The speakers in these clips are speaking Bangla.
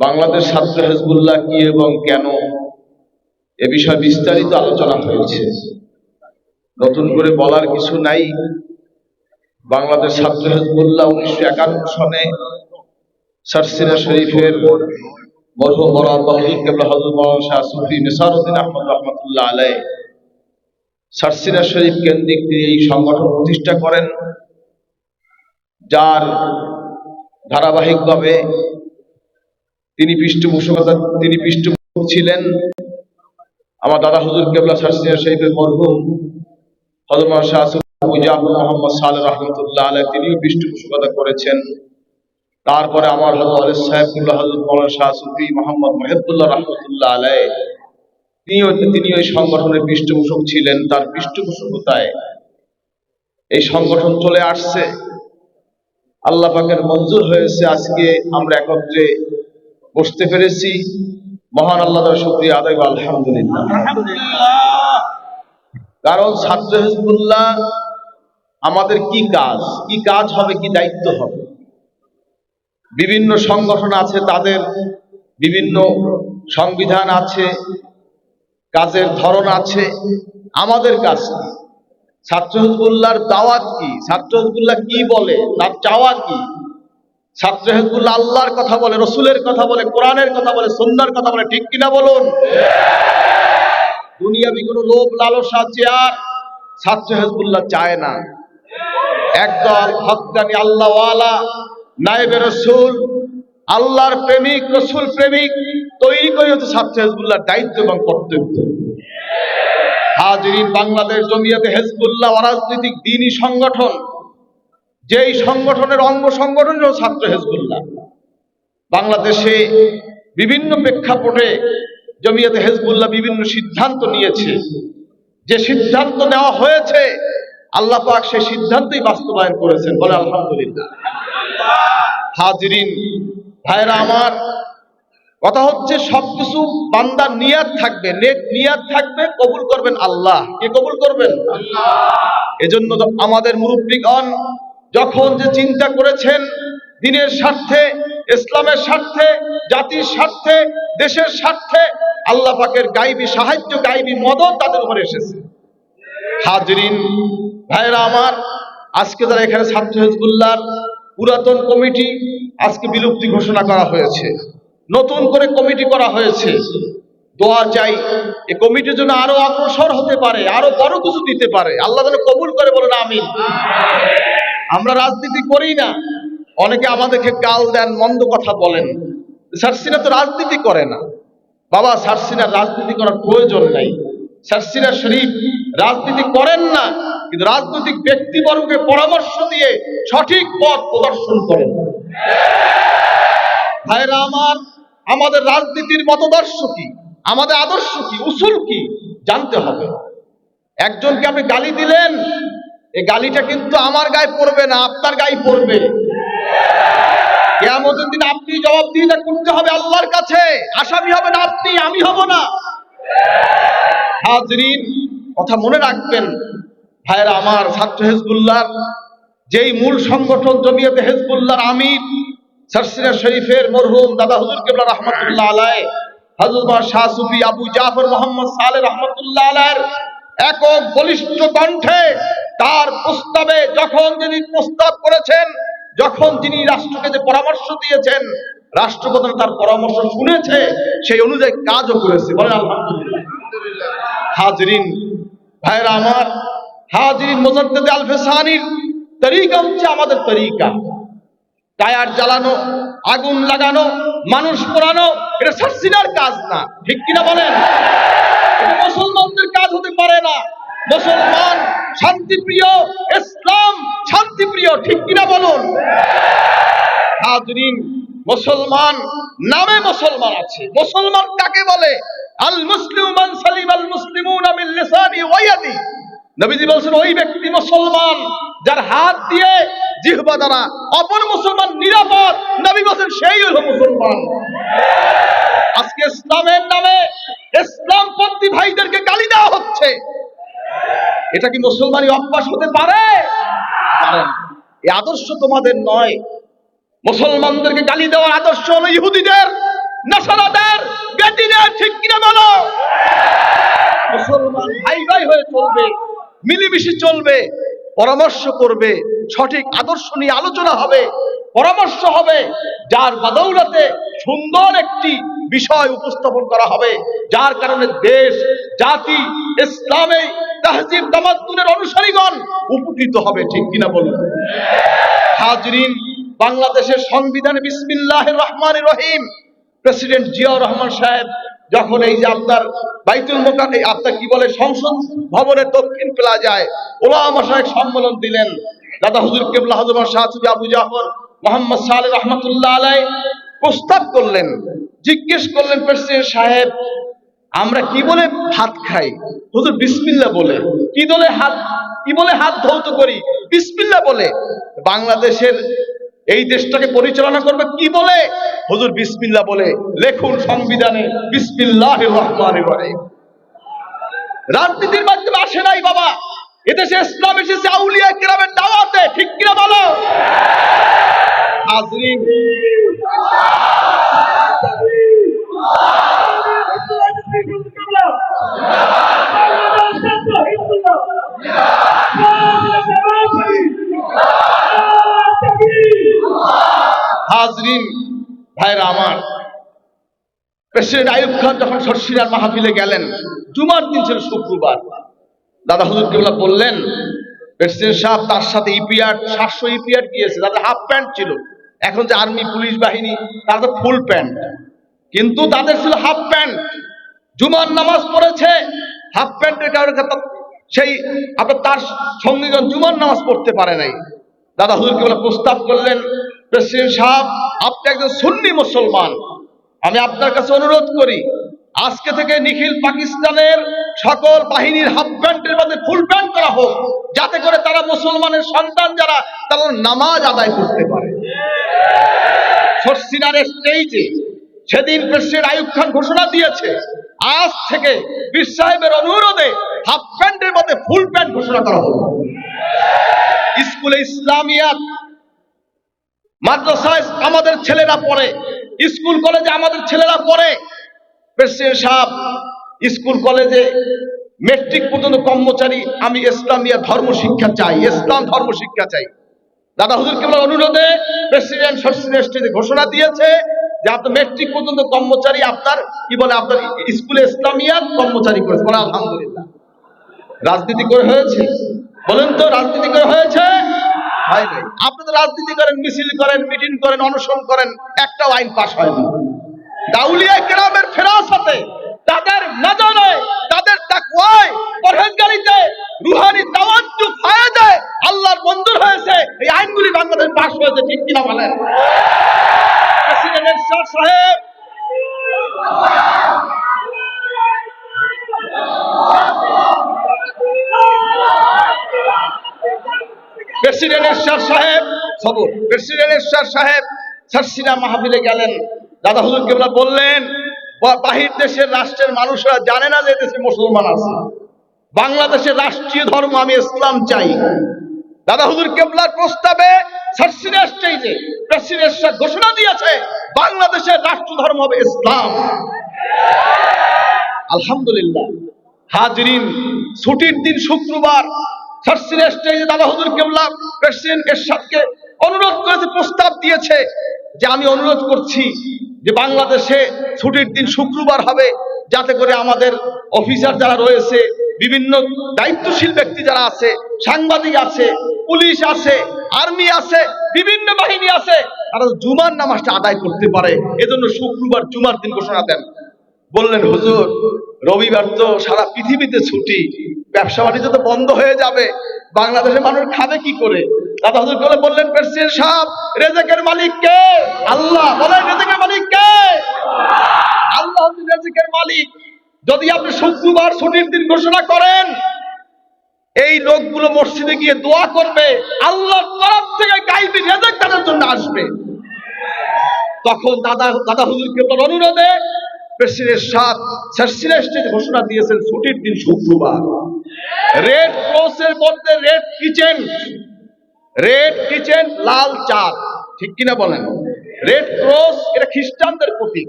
বাংলাদেশ ছাত্র হেজবুল্লাহ কি এবং কেন এ বিষয়ে বিস্তারিত আলোচনা হয়েছে। নতুন করে বলার কিছু নাই। বাংলাদেশ ছাত্র হেজবুল্লাহ উনিশশো একান্ন সনে সারসিনা শরীফের মরহুম বরাত বাহুল কেবলা হজরত মৌলানা শাহ শরীফ কেন্দ্রিক তিনি এই সংগঠন প্রতিষ্ঠা করেন, যার ধারাবাহিকভাবে তিনি পৃষ্ঠপোষকতা, তিনি পৃষ্ঠপোষক ছিলেন। আমার দাদা হুজুর কেবলা সারসিনা শরীফের মরহুম হজরত শাহ মোহাম্মদ সালে রহমতুল্লাহ আলাই তিনিও পৃষ্ঠপোষকতা করেছেন। তারপরে আমার হজরত সাহেবুল্লাহ হজরত মৌলানা শাহ সুফি মোহাম্মদ মহিবুল্লাহ রহমতুল্লাহ আলাই তিনিও তিনি ওই সংগঠনের পৃষ্ঠপোষক ছিলেন। তার পৃষ্ঠপোষকতায় এই সংগঠন চলে আসছে। আল্লাহ পাকের মঞ্জুর হয়েছে। আজকে আমরা একত্রে বসতে পেরেছি। মহান আল্লাহ তার শুক্রিয়া আদায় আলহামদুলিল্লাহ। কারণ ছাত্র হিজবুল্লাহ আমাদের কি কাজ? কি কাজ হবে কি দায়িত্ব হবে? বিভিন্ন সংগঠন আছে তাদের বিভিন্ন সংবিধান আছে কাজের ধরন আছে। আমাদের কাজ কি? ছাত্র হিজবুল্লাহর দাওয়াত কি? ছাত্র হিজবুল্লাহ কি বলে? তার চাওয়া কি? ছাত্র হিজবুল্লাহ আল্লাহর কথা বলে, রসুলের কথা বলে, কোরআনের কথা বলে সন্ন্যার কথা বলে, ঠিক কিনা বলুন? দুনিয়াবি কোনো লোভ, লালসা, চেয়ার ছাত্র হেজবুল্লাহ চায় না। একদল হকানি আল্লাহওয়ালা, নায়েবে রসুল, আল্লাহর প্রেমিক, রসুল প্রেমিক, তৈরি করে হচ্ছে ছাত্র হেজবুল্লাহর দায়িত্ব এবং কর্তব্য। হাজরিন বাংলাদেশ জমিয়াতে হেজবুল্লাহ অরাজনৈতিক দিনই সংগঠন। যেই সংগঠনের অঙ্গ সংগঠন ছাত্র হেজবুল্লাহ। বাংলাদেশে বিভিন্ন প্রেক্ষাপটে জমিয়াতে হেজবুল্লাহ বিভিন্ন সিদ্ধান্ত নিয়েছে। যে সিদ্ধান্ত নেওয়া হয়েছে আল্লাহ পাক সেই সিদ্ধান্তই বাস্তবায়ন করেছেন বলে আলহামদুলিল্লাহ। হাজরিন ভাইরা আমার কথা হচ্ছে সবকিছু বান্দার নিয়াত থাকবে নেক নিয়াত থাকবে কবুল করবেন আল্লাহ। কে কবুল করবেন? এজন্য আমাদের মুরব্বীগণ যখন যে চিন্তা করেছেন দিনের স্বার্থে, ইসলামের স্বার্থে, জাতির স্বার্থে, দেশের স্বার্থে, আল্লাহ পাকের গাইবী সাহায্য, গাইবী মদত তাদের উপরে এসেছে। হাজরিন ভাইরা আমার, আজকে যারা এখানে ছাত্র হিজবুল্লাহর পুরাতন কমিটি আজকে বিলুপ্তি ঘোষণা করা হয়েছে, নতুন করে কমিটি করা হয়েছে। দোয়া চাই এই কমিটির জন্য আরও অগ্রসর হতে পারে, আরও বড় কিছু দিতে পারে। আল্লাহ যেন কবুল করে বলেন, আমিন। আমরা রাজনীতি করি না। অনেকে আমাদেরকে গাল দেন, মন্দ কথা বলেন। সার্সিনা তো রাজনীতি করে না। বাবা সার্সিনার রাজনীতি করার প্রয়োজন নাই। সার্সিনা শরীফ রাজনীতি করেন না, কিন্তু রাজনৈতিক ব্যক্তিবর্গকে পরামর্শ দিয়ে সঠিক পথ প্রদর্শন করেন। ভাইরা আমার, আমাদের রাজনীতির মতদর্শ কি? আমাদের আদর্শ কি? উসুল কি? জানতে হবে। একজনকে আপনি গালি দিলেন এই গালিটা কিন্তু আমার গায়ে পড়বে না, আপনার গায়ে পড়বে। কেয়ামতের দিন আপনি জবাবদিহিতা করতে হবে আল্লাহর কাছে। আসামি হবেন আপনি, আমি হব না। হাজরিন, কথা মনে রাখবেন, ভাইয়েরা আমার ছাত্র হেজবুল্লাহ, যেই মূল সংগঠন জমিয়তে হেজবুল্লাহর আমির, সারসিনা শরীফের মরহুম দাদা হুজুর কেবলা রহমতুল্লাহ আলাই হজরত শাহ সুফি আবু জাফর মোহাম্মদ সালে রহমতুল্লাহ আলাইয়ের একক বলিষ্ঠ কণ্ঠে তার প্রস্তাবে যখন যিনি প্রস্তাব করেছেন, যখন তিনি রাষ্ট্রকে যে পরামর্শ দিয়েছেন, রাষ্ট্রপ্রধান তার পরামর্শ শুনেছে, সেই অনুযায়ী কাজও করেছে। বলেন আলহামদুলিল্লাহ। হাজরিন ভাইরা আমার, হাজরিন মোজাদ্দেদ আলফেসানির তরিকা হচ্ছে আমাদের তরিকা। টায়ার জ্বালানো আগুন লাগানো, মানুষ পোড়ানো, এটা সার্সিনার কাজ না। ঠিক কিনা বলেন? মুসলমানদের কাজ হতে পারে না। মুসলমান শান্তিপ্রিয়, ইসলাম শান্তিপ্রিয়, ঠিক কিনা বলুন? হাজরিন, মুসলমান নামে মুসলমান আছে। মুসলমান কাকে বলে? আল মুসলিম মান সালিম আল মুসলিমুন মিন লিসানি ওয়া ইয়াদি। নবীজি বলছেন, ওই ব্যক্তি মুসলমান যার হাত দিয়ে জিহ্বা দ্বারা অপর মুসলমান নিরাপদ। নবী বলছেন, সেই হলো মুসলমান। আজকে ইসলামের নামে ইসলামপন্থী ভাইদেরকে গালি দেওয়া হচ্ছে। এটা কি মুসলমানি অভ্যাস হতে পারে? এই আদর্শ তোমাদের নয়। মুসলমানদেরকে গালি দেওয়ার আদর্শ হলো ইহুদিদের, নাসারাদের। বেটিদের ঠিক কিনা বলো? মুসলমান ভাই ভাই হয়ে চলবে, মিলেমিশে চলবে, পরামর্শ করবে, সঠিক আদর্শ নিয়ে আলোচনা হবে, পরামর্শ হবে, যার বাদৌলাতে সুন্দর একটি বিষয় উপস্থাপন করা হবে। যার কারণে দেশ, জাতি, ইসলামে তাহজিব, তামাদ্দুনের অনুসারীগণ উপকৃত হবে, ঠিক কিনা বলুন? হাজরিন, বাংলাদেশের সংবিধানে বিসমিল্লাহ রহমান রহিম। প্রেসিডেন্ট জিয়াউর রহমান সাহেব যখন এই যে আপনার বাইতুল মোকাম আপনার কি বলে, সংসদ ভবনের দক্ষিণ প্লাজায় ওলামা সাহেব সম্মেলন দিলেন। দাদা হুজুর কেবলা হজরত শাহ আবু জাফর মোহাম্মদ সালে রহমতুল্লাহ আলাই প্রস্তাব করলেন। জিজ্ঞেস করলেন, প্রেসিডেন্ট সাহেব, আমরা কি বলে ভাত খাই? হুজুর বিসমিল্লা বলে, কি বলে হাত, কি বলে হাত ধৌত করি? বিসমিল্লা বলে, বাংলাদেশের এই দেশটাকে পরিচালনা করবে কি বলে? হুজুর বিসমিল্লা বলে, লেখুন সংবিধানে বিসমিল্লাহ রাজনীতির মাধ্যমে আসে নাই বাবা। এদেশে ইসলাম এসেছে আউলিয়া কিরামের দাওয়াতে। ঠিক কিনা বলো? প্রেসিডেন্ট আইয়ুব খান যখন সরসিরার মাহফিলে গেলেন, জুমার দিন ছিল শুক্রবার। দাদা হুজুর কেবলা বললেন, প্রেসিডেন্ট সাহেব তার সাথে ইপিআর, সাতশো ইপিআর গিয়েছে তাদের হাফ প্যান্ট ছিল। এখন যে আর্মি, পুলিশ বাহিনী তাদের ফুল প্যান্ট। কিন্তু তাদের ছিল হাফ প্যান্ট। জুমার নামাজ পড়েছে, হাফ প্যান্টের কারণে সেই, আপনার তার সঙ্গীগণ জুমার নামাজ পড়তে পারে নাই। দাদা হুজুরকে বলে প্রস্তাব করলেন, প্রেসিডেন্ট সাহেব, আপনি একজন সুন্নি মুসলমান। আমি আপনার কাছে অনুরোধ করি, আজকে থেকে নিখিল পাকিস্তানের সকল বাহিনীর হাফ প্যান্টের মধ্যে ফুল প্যান্ট করা হোক, যাতে করে তারা মুসলমানের সন্তান যারা, তারা নামাজ আদায় করতে পারে। সরসিনার স্টেজে সেদিন প্রেসিডেন্ট আইয়ুব খান ঘোষণা দিয়েছে, আজ থেকে বীর সাহেবের অনুরোধে হাফ প্যান্টের মধ্যে ফুল প্যান্ট ঘোষণা করা হলো স্কুলে ইসলামিয়াত, মাদ্রাসায় আমাদের ছেলেরা পড়ে স্কুল কলেজে আমাদের ছেলেরা পড়ে। প্রেসিডেন্ট সাহেব, স্কুল কলেজে মেট্রিক পর্যন্ত কর্মচারী, আমি ইসলামিয়া ধর্ম শিক্ষা চাই, ইসলাম ধর্ম শিক্ষা চাই। দাদা হুজুর কেবল অনুরোধে প্রেসিডেন্ট সরসিনের ঘোষণা দিয়েছে যে আপনার মেট্রিক পর্যন্ত কর্মচারী আপনার, কি বলে, আপনার স্কুলে ইসলামিয়াত কর্মচারী করেছে। বলে, আলহামদুলিল্লাহ। রাজনীতি করে হয়েছে। বলেন তো, রাজনীতি করে হয়েছে? হয় আপনি তো রাজনীতি করেন, মিছিল করেন, মিটিং করেন, অনশন করেন, একটাও আইন পাশ হয়নি। দাউলিয়া গ্রামের ফেরাসাতে তাদের নজরে, তাদের তাকওয়ায়, পরহেজগারিতে রুহানি তাওয়াজ্জু ফায়দায় আল্লাহর মঞ্জুর হয়েছে, এই আইনগুলি বাংলাদেশ পাশ হয়েছে, ঠিক কিনা বলেন? এরশাদ সাহেব, খবর। প্রেসিডেন্ট এরশাদ সাহেব মাহফিলে গেলেন। দাদা হুজুর কেবলা বললেন বাহির দেশের রাষ্ট্রের মানুষরা জানে না যে দেশে মুসলমান আছে। বাংলাদেশের রাষ্ট্রীয় ধর্ম আমি ইসলাম চাই। দাদা হুজুর কেবলার প্রস্তাবে ঘোষণা দিয়েছে, বাংলাদেশের রাষ্ট্র ধর্ম হবে ইসলাম। আলহামদুলিল্লাহ। হাজরিন, ছুটির দিন শুক্রবার স্টেজে দাদা হুজুর কেবলা প্রেসিডেন্ট এরশাদকে অনুরোধ করেছে, প্রস্তাব দিয়েছে যে আমি অনুরোধ করছি যে বাংলাদেশে ছুটির দিন শুক্রবার হবে, যাতে করে আমাদের অফিসার যারা রয়েছে, বিভিন্ন দায়িত্বশীল ব্যক্তি যারা আছে, সাংবাদিক আছে, পুলিশ আছে, আর্মি আছে, বিভিন্ন বাহিনী আছে, তারা জুমার নামাজটা আদায় করতে পারে। এজন্য শুক্রবার জুমার দিন ঘোষণা দেন। বললেন, হুজুর, রবিবার তো সারা পৃথিবীতে ছুটি। ব্যবসা বাণিজ্য তো বন্ধ হয়ে যাবে। বাংলাদেশের মানুষ খাবে কি করে? দাদা হুজুর করে বললেন প্রেসিডেন্ট সাহেব রেজেকের মালিক কে? আল্লাহ, বলেন, রেজেকের মালিক কে? আল্লাহ রেজেকের মালিক। যদি আপনি শুক্রবার ছুটির দিন ঘোষণা করেন, এই লোকগুলো মসজিদে গিয়ে দোয়া করবে, আল্লাহর তরফ থেকে গাইবি রেজেক তাদের জন্য আসবে। তখন দাদা দাদা হুজুর কেবল অনুরোধে প্রেসিডেন্ট সাত সার্সিলেস্টেজ ঘোষণা দিয়েছেন ছুটির দিন শুক্রবার। রেড ক্রসের মধ্যে রেড কিচেন রেড কিচেন লাল চাঁদ ঠিক কিনা বলেন? রেড ক্রস এটা খ্রিস্টানদের প্রতীক।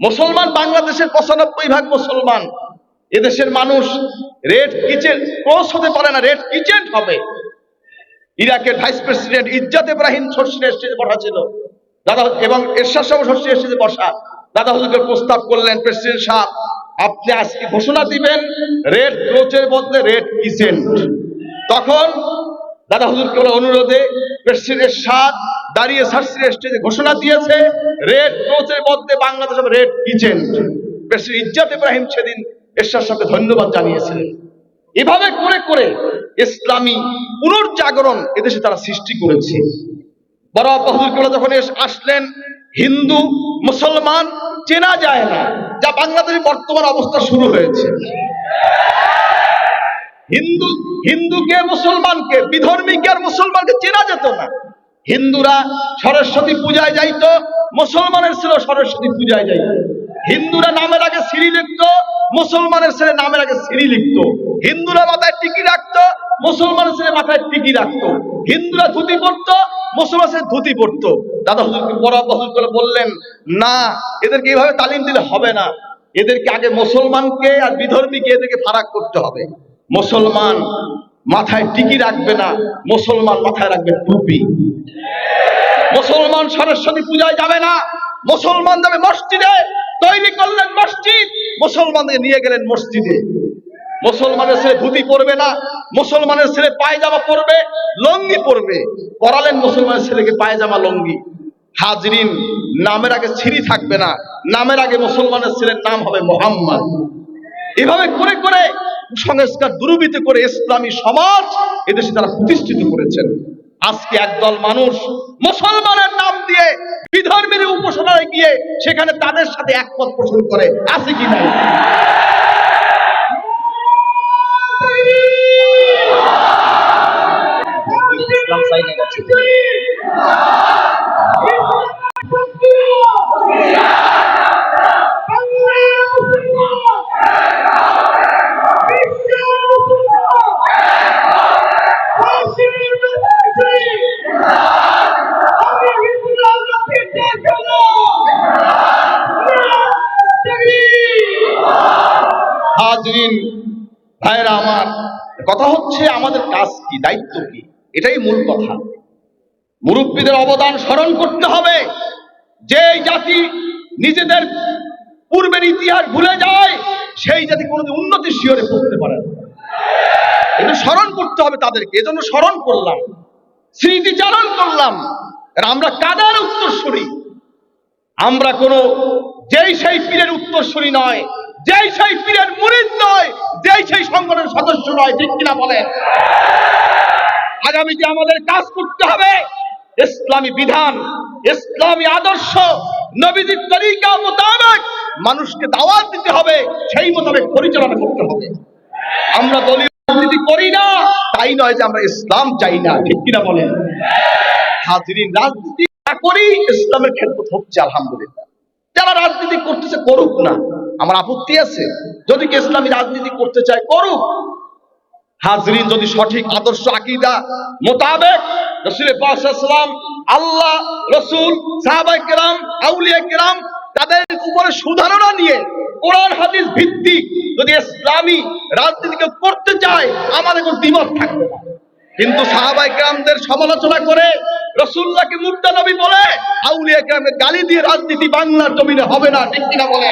মুসলমান বাংলাদেশের পঁচানব্বই ভাগ মুসলমান। এদেশের মানুষ রেড কিচেন ক্লোজ হতে পারে না রেড কিচেন হবে। ইরাকের ভাইস প্রেসিডেন্ট ইজ্জাত ইব্রাহিম সর্ষির স্টেজে বসা ছিল। দাদা এবং এরশাদ সাহেব সর্ষির স্টেজে বসা। দাদা হুজুরকে প্রস্তাব করলেন প্রেসিডেন্ট সাহেব আপনি আজকে ঘোষণা দিবেন, রেড ক্লোচের বদলে রেড কিচেন তখন দাদা হুজুরকে বলে অনুরোধে প্রেসিডেন্ট সাত দাঁড়িয়ে সার্সির স্টেজে ঘোষণা দিয়েছে, রেড ক্লোচের বদলে Bangladesh red crescent president Izzat Ibrahim সেদিন এরশাদ সাহেবকে ধন্যবাদ জানিয়েছিলেন। এভাবে করে করে ইসলামী পুনর্জাগরণ এদেশে তারা সৃষ্টি করেছে। বড় বাহাদুর যখন আসলেন, হিন্দু, মুসলমান চেনা যায় না। যা বাংলাদেশের বর্তমান অবস্থা শুরু হয়েছে। হিন্দু, হিন্দুকে, মুসলমানকে, বিধর্মীকে, আর মুসলমানকে চেনা যেত না। হিন্দুরা সরস্বতী পূজায় যাইতো, মুসলমানের ছিল সরস্বতী পূজায় যাইত। হিন্দুরা নামের আগে সিঁড়ি লিখতো, মুসলমানের ছেলে নামের আগে সিঁড়ি লিখতো। হিন্দুরা মাথায় টিকি রাখতো, মুসলমানের ছেলে মাথায় টিকি রাখতো। হিন্দুরা ধুতি পরতো ছেলে ধুতি পরতো। দাদা হুজুরকে বড় হুজুর করে বললেন, না, এদেরকে এইভাবে তালিম দিলে হবে না। এদেরকে আগে মুসলমানকে আর বিধর্মীকে এদেরকে ফারাক করতে হবে। মুসলমান মাথায় টিকি রাখবে না, মুসলমান মাথায় রাখবে টুপি। মুসলমান সরস্বতী পূজায় যাবে না, মুসলমান যাবে মসজিদে। তৈরি করলেন মসজিদ, মুসলমানদের নিয়ে গেলেন মসজিদে। মুসলমানের ছেলে ধুতি পরবে না মুসলমানের ছেলে পায়জামা পরবে, লঙ্গি পরবে। পরালেন মুসলমানের ছেলেকে পায়জামা, লঙ্গি। হাজরিন, নামের আগে ছিরি থাকবে না। নামের আগে মুসলমানের ছেলের নাম হবে মোহাম্মদ। এভাবে করে করে সংস্কার দুরুবিত করে ইসলামী সমাজ এদেশে তারা প্রতিষ্ঠিত করেছেন। আজকে একদল মানুষ মুসলমানের নাম দিয়ে বিধর্মের উপাসনায় গিয়ে সেখানে তাদের সাথে একমত পোষণ করে। আছে কি নাই? কথা আমাদের কাজ কি, দায়িত্ব কি? এটাই মূল কথা। মুরব্বীদের অবদান স্মরণ করতে হবে। যে জাতি নিজেদের পূর্বের ইতিহাস ভুলে যায়, সেই জাতি কোনোদিন উন্নতির শিহরে পড়তে পারে এটা স্মরণ করতে হবে তাদেরকে। এজন্য স্মরণ করলাম, স্মৃতিচারণ করলাম। আমরা কাদের উত্তরসূরি? আমরা কোনো যেই সেই পীরের উত্তরসূরি নয় যেই সেই পীরের মুরিদ নয়, যেই সেই সংগঠনের সদস্য নয়, ঠিক কিনা বলেন? আগামীতে আমাদের কাজ করতে হবে ইসলামী বিধান, ইসলামী আদর্শ, নবীজির তরিকা মোতাবেক মানুষকে দাওয়াত দিতে হবে, সেই মোতাবেক পরিচালনা করতে হবে। আমরা দলীয় রাজনীতি করি না, তাই নয় যে আমরা ইসলাম চাই না, ঠিক কিনা বলেন? হাজিরিন রাজনীতি না করি, ইসলামের ক্ষেত্র হচ্ছে, আলহামদুলিল্লাহ। যারা রাজনীতি করতেছে, করুক না। আমার আপত্তি আছে। যদি কেউ ইসলামী রাজনীতি করতে চায়, করুক। হাজরিন যদি সঠিক আদর্শ, আকীদা মোতাবেক রসুল পাকসাল্লাম আল্লাহ, রসুল সাহাবাই কেরাম, আউলিয়া কেরাম তাদের উপরে সুধারণা নিয়ে কোরআন, হাদিস ভিত্তিক যদি ইসলামী রাজনীতিকে করতে চায়, আমাদের কোনো দ্বিমত থাকবে না। কিন্তু সাহাবাই গ্রামদের সমালোচনা করে রসুল্লাহকে মুর্দা নবী বলে, আউলিয়া গ্রামে গালি দিয়ে রাজনীতি বাংলার জমিনে হবে না, ঠিক কিনা বলে